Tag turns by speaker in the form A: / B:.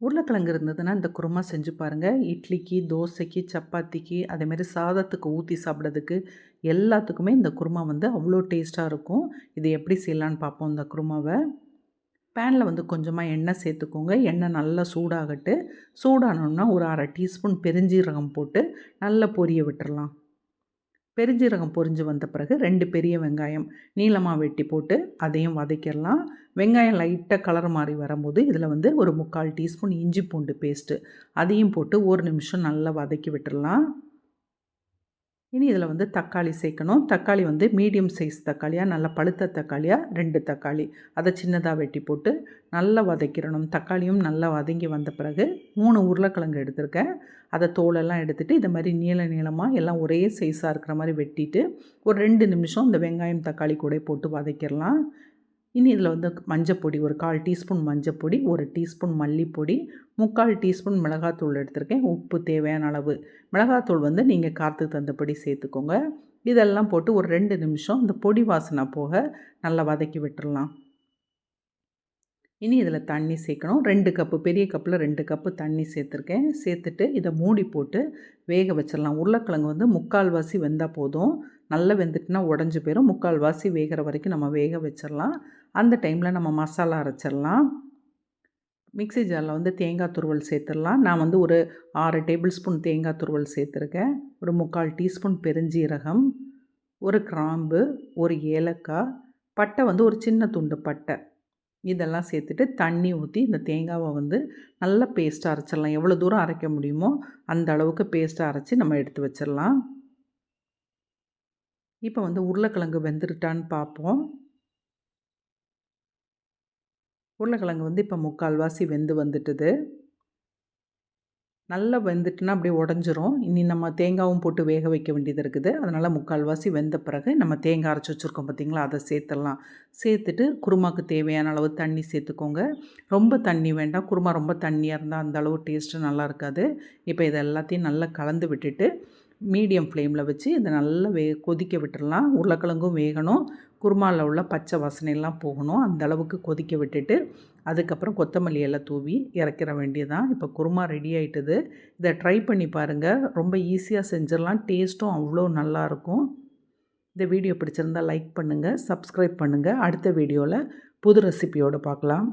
A: உருளைக்கிழங்கு இருந்ததுன்னா இந்த குருமா செஞ்சு பாருங்கள் இட்லிக்கு தோசைக்கு சப்பாத்திக்கு அதேமாரி சாதத்துக்கு ஊற்றி சாப்பிட்றதுக்கு எல்லாத்துக்குமே இந்த குருமா வந்து அவ்வளோ டேஸ்ட்டாக இருக்கும். இது எப்படி செய்யலான்னு பார்ப்போம் இந்த குருமாவை. பேனில் வந்து கொஞ்சமாக எண்ணெய் சேர்த்துக்கோங்க. எண்ணெய் நல்லா சூடாகட்டு. சூடானோன்னா ஒரு அரை டீஸ்பூன் பெருஞ்சீரகம் போட்டு நல்லா பொரிய விட்டுறலாம். பெருஞ்சீரகம் பொரிஞ்சு வந்த பிறகு ரெண்டு பெரிய வெங்காயம் நீளமாக வெட்டி போட்டு அதையும் வதக்கிடலாம். வெங்காயம் லைட்டாக கலர் மாறி வரும்போது இதில் வந்து ஒரு முக்கால் டீஸ்பூன் இஞ்சி பூண்டு பேஸ்ட்டு அதையும் போட்டு ஒரு நிமிஷம் நல்லா வதக்கி விட்டுடலாம். இனி இதில் வந்து தக்காளி சேர்க்கணும். தக்காளி வந்து மீடியம் சைஸ் தக்காளியாக நல்லா பழுத்த தக்காளியாக ரெண்டு தக்காளி. அதை சின்னதாக வெட்டி போட்டு நல்லா வதக்கிடணும். தக்காளியும் நல்லா வதங்கி வந்த பிறகு மூணு உருளைக்கிழங்கு எடுத்திருக்கேன். அதை தோலெல்லாம் எடுத்துகிட்டு இந்த மாதிரி நீள நீளமாக எல்லாம் ஒரே சைஸாக இருக்கிற மாதிரி வெட்டிட்டு ஒரு ரெண்டு நிமிஷம் இந்த வெங்காயம் தக்காளி கூட போட்டு வதக்கிடலாம். இனி இதில் வந்து மஞ்சப்பொடி ஒரு கால் டீஸ்பூன் மஞ்சப்பொடி ஒரு டீஸ்பூன் மல்லிப்பொடி முக்கால் டீஸ்பூன் மிளகாத்தூள் எடுத்திருக்கேன். உப்பு தேவையான அளவு. மிளகாத்தூள் வந்து நீங்கள் காற்று தந்தபடி சேர்த்துக்கோங்க. இதெல்லாம் போட்டு ஒரு ரெண்டு நிமிஷம் இந்த பொடி வாசனை போக நல்லா வதக்கி விட்டுடலாம் இனி இதில் தண்ணி சேர்க்கணும் ரெண்டு கப்பு பெரிய கப்பில் ரெண்டு கப்பு தண்ணி சேர்த்துருக்கேன் சேர்த்துட்டு இதை மூடி போட்டு வேக வச்சிடலாம் உருளைக்கிழங்கு வந்து முக்கால்வாசி வெந்தால் போதும். நல்லா வெந்துட்டுனா உடஞ்சி போயிடும் முக்கால்வாசி வேகிற வரைக்கும் நம்ம வேக வச்சிடலாம் அந்த டைமில் நம்ம மசாலா அரைச்சிடலாம் மிக்சி ஜாரில் வந்து தேங்காய் துருவல் சேர்த்துடலாம் நான் வந்து ஒரு ஆறு டேபிள் ஸ்பூன் தேங்காய் துருவல் சேர்த்துருக்கேன் ஒரு முக்கால் டீஸ்பூன் பெருஞ்சீரகம் ஒரு கிராம்பு ஒரு ஏலக்காய் பட்டை வந்து ஒரு சின்ன துண்டு பட்டை. இதெல்லாம் சேர்த்துட்டு தண்ணி ஊற்றி இந்த தேங்காவை வந்து நல்லா பேஸ்ட்டாக அரைச்சிடலாம். எவ்வளோ தூரம் அரைக்க முடியுமோ அந்த அளவுக்கு பேஸ்ட்டாக அரைச்சி நம்ம எடுத்து வச்சிடலாம். இப்போ வந்து உருளைக்கிழங்கு வெந்துருட்டான்னு பார்ப்போம். உருளைக்கிழங்கு வந்து இப்போ முக்கால்வாசி வெந்து வந்துட்டுது. நல்லா வெந்துட்டுனா அப்படியே உடஞ்சிரும். இனி நம்ம தேங்காவும் போட்டு வேக வைக்க வேண்டியது இருக்குது. அதனால் முக்கால்வாசி வெந்த பிறகு நம்ம தேங்காய் அரைச்சி வச்சுருக்கோம் பார்த்திங்களா அதை சேர்த்துடலாம். சேர்த்துட்டு குருமாவுக்கு தேவையான அளவு தண்ணி சேர்த்துக்கோங்க. ரொம்ப தண்ணி வேண்டாம். குருமா ரொம்ப தண்ணியாக இருந்தால் அந்த அளவு டேஸ்ட்டு நல்லா இருக்காது. இப்போ இதை எல்லாத்தையும் நல்லா கலந்து விட்டுட்டு மீடியம் ஃப்ளேமில் வச்சு இதை நல்லா வே கொதிக்க விட்டுடலாம். உருளைக்கிழங்கும் வேகணும். குருமாவில் உள்ள பச்சை வாசனையெல்லாம் போகணும். அந்த அளவுக்கு கொதிக்க விட்டுட்டு அதுக்கப்புறம் கொத்தமல்லி எல்லாம் தூவி இறக்கிற வேண்டியதான் இப்போ குருமா ரெடி ஆகிட்டுது இதை ட்ரை பண்ணி பாருங்கள் ரொம்ப ஈஸியாக செஞ்சிடலாம். டேஸ்ட்டும் அவ்வளோ நல்லாயிருக்கும். இந்த வீடியோ பிடிச்சிருந்தால் லைக் பண்ணுங்கள் சப்ஸ்கிரைப் பண்ணுங்கள் அடுத்த வீடியோவில் புது ரெசிபியோடு பார்க்கலாம்.